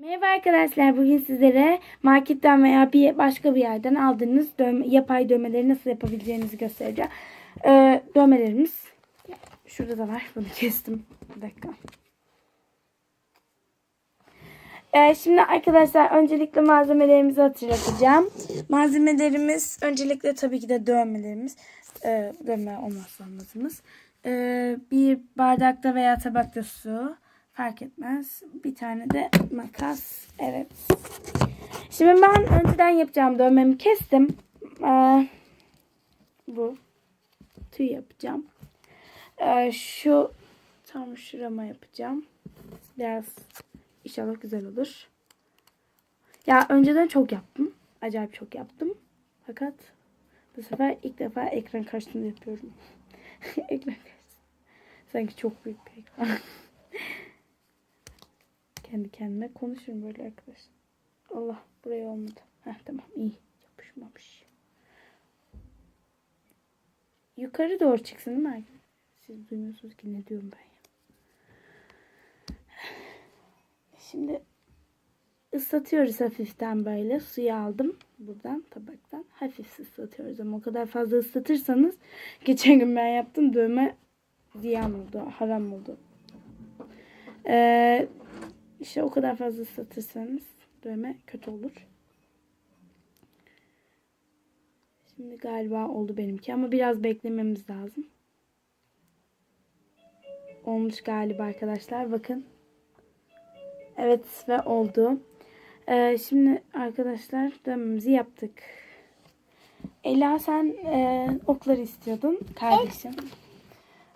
Merhaba arkadaşlar. Bugün sizlere marketten veya bir başka bir yerden aldığınız dövme, yapay dövmeleri nasıl yapabileceğinizi göstereceğim. Ee, dövmelerimiz şurada da var. Bunu kestim. Bir dakika. Ee, şimdi arkadaşlar öncelikle malzemelerimizi hatırlatacağım. Malzemelerimiz öncelikle tabii ki de dövmelerimiz. Ee, dövme olmazsa olmazımız. Ee, bir bardakta veya tabakta su. Fark etmez. Bir tane de makas. Evet. Şimdi ben önceden yapacağım dövmemi kestim. Ee, bu. Tüy yapacağım. Ee, şu tam şurama yapacağım. Biraz İnşallah güzel olur. Ya önceden çok yaptım. Acayip çok yaptım. Fakat bu sefer ilk defa ekran karşısında yapıyorum. ekran karşısında. Sanki çok büyük bir ekran. Kendi kendime konuşurum böyle arkadaşlar. Allah buraya olmadı. Heh tamam iyi. Yapışmamış. Yukarı doğru çıksın değil mi? Siz duymuyorsunuz ki ne diyorum ben. Şimdi ıslatıyoruz hafiften böyle. Suyu aldım buradan tabaktan. Hafif ıslatıyoruz ama o kadar fazla ıslatırsanız geçen gün ben yaptım dövme ziyan oldu. Haram oldu. Ee, işte o kadar fazla ıslatırsanız dövme kötü olur. Şimdi galiba oldu benimki ama biraz beklememiz lazım. Olmuş galiba arkadaşlar. Bakın. Evet ve oldu. Ee, şimdi arkadaşlar dövmemizi yaptık. Ela sen e, okları istiyordun kardeşim.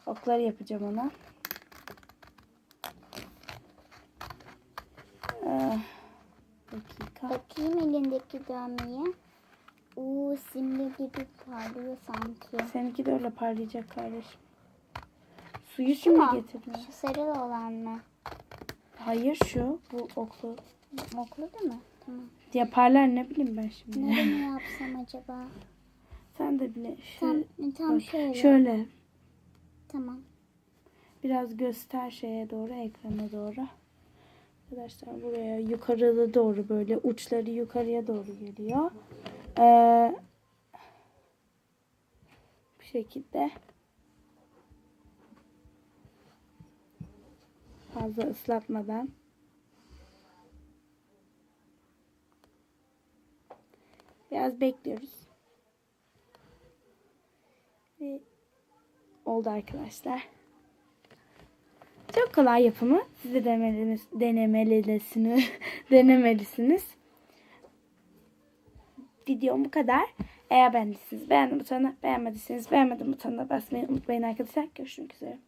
Okları yapacağım ona. Ee, dakika. Bakayım elindeki dövmeye. Uuu simli gibi parlıyor sanki. Seninki de öyle parlayacak kardeşim. Suyu şimdi mu? getirdim. Şu sarı olan mı? Hayır şu. Bu oklu. Moklu da mı? Tamam. Ya parlar ne bileyim ben şimdi. Nereye yapsam acaba? Sen de bile. Şu, Tam, tam bak, şöyle. Şöyle. Tamam. Biraz göster şeye doğru, ekrana doğru. Arkadaşlar buraya yukarıda doğru böyle uçları yukarıya doğru geliyor. Ee, bu şekilde. Fazla ıslatmadan. Biraz bekliyoruz. Ve oldu arkadaşlar. Çok kolay yapımı. Siz de denemelisiniz. Denemelisiniz. denemelisiniz. Videom bu kadar. Eğer beğendiyseniz beğendim butonuna, beğenmediyseniz beğenmedim butonuna basmayı unutmayın arkadaşlar. Görüşmek üzere.